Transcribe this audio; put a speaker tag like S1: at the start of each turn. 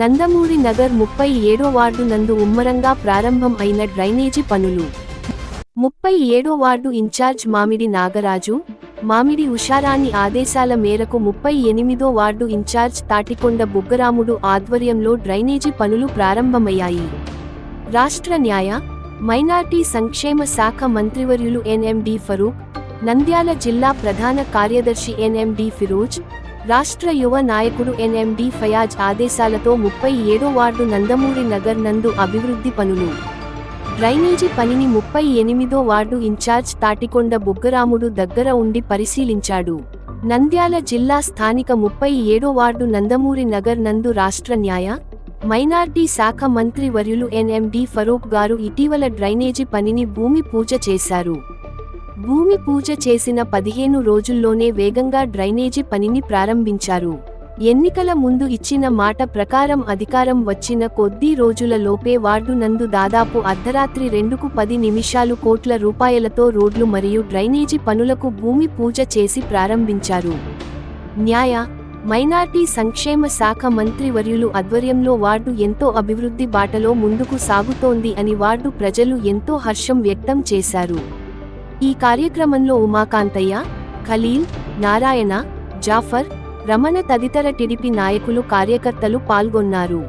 S1: నందమూరి నగర్ ముప్పై ఏడో వార్డు నందు ఉమ్మరంగా ప్రారంభం అయిన డ్రైనేజీ పనులు. ముప్పై ఏడో వార్డు ఇన్ఛార్జ్ మామిడి నాగరాజు మామిడి ఉషారాణి ఆదేశాల మేరకు ముప్పై ఎనిమిదో వార్డు ఇన్ఛార్జ్ తాటికొండ బుగ్గరాముడు ఆధ్వర్యంలో డ్రైనేజీ పనులు ప్రారంభమయ్యాయి. రాష్ట్ర న్యాయ మైనార్టీ సంక్షేమ శాఖ మంత్రివర్యులు ఎన్ఎండి ఫరూక్ నంద్యాల జిల్లా ప్రధాన కార్యదర్శి ఎన్ఎండి ఫిరోజ్ రాష్ట్ర యువ నాయకుడు ఎన్ఎండి ఫయాజ్ ఆదేశాలతో ముప్పై ఏడో వార్డు నందమూరి నగర్ నందు అభివృద్ధి పనులు. డ్రైనేజీ పనిని ముప్పై ఎనిమిదో వార్డు ఇన్ఛార్జ్ తాటికొండ బుగ్గరాముడు దగ్గర ఉండి పరిశీలించాడు. నంద్యాల జిల్లా స్థానిక ముప్పై ఏడో వార్డు నందమూరి నగర్ నందు రాష్ట్ర న్యాయ మైనార్టీ శాఖ మంత్రి వర్యులు ఎన్ఎండి ఫరూక్ గారు ఇటీవల డ్రైనేజీ పనిని భూమి పూజ చేశారు. భూమి పూజ చేసిన పదిహేను రోజుల్లోనే వేగంగా డ్రైనేజీ పనిని ప్రారంభించారు. ఎన్నికల ముందు ఇచ్చిన మాట ప్రకారం అధికారం వచ్చిన కొద్ది రోజులలోపే వార్డు నందు దాదాపు అర్ధరాత్రి రెండుకు పది నిమిషాలు కోట్ల రూపాయలతో రోడ్లు మరియు డ్రైనేజీ పనులకు భూమి పూజ చేసి ప్రారంభించారు. న్యాయ మైనార్టీ సంక్షేమ శాఖ మంత్రి వర్యులు ఆధ్వర్యంలో వార్డు ఎంతో అభివృద్ధి బాటలో ముందుకు సాగుతోంది అని వార్డు ప్రజలు ఎంతో హర్షం వ్యక్తం చేశారు. ఈ కార్యక్రమంలో ఉమాకాంతయ్య ఖలీల్ నారాయణ జాఫర్ రమణ తదితర టిడిపి నాయకులు కార్యకర్తలు పాల్గొన్నారు.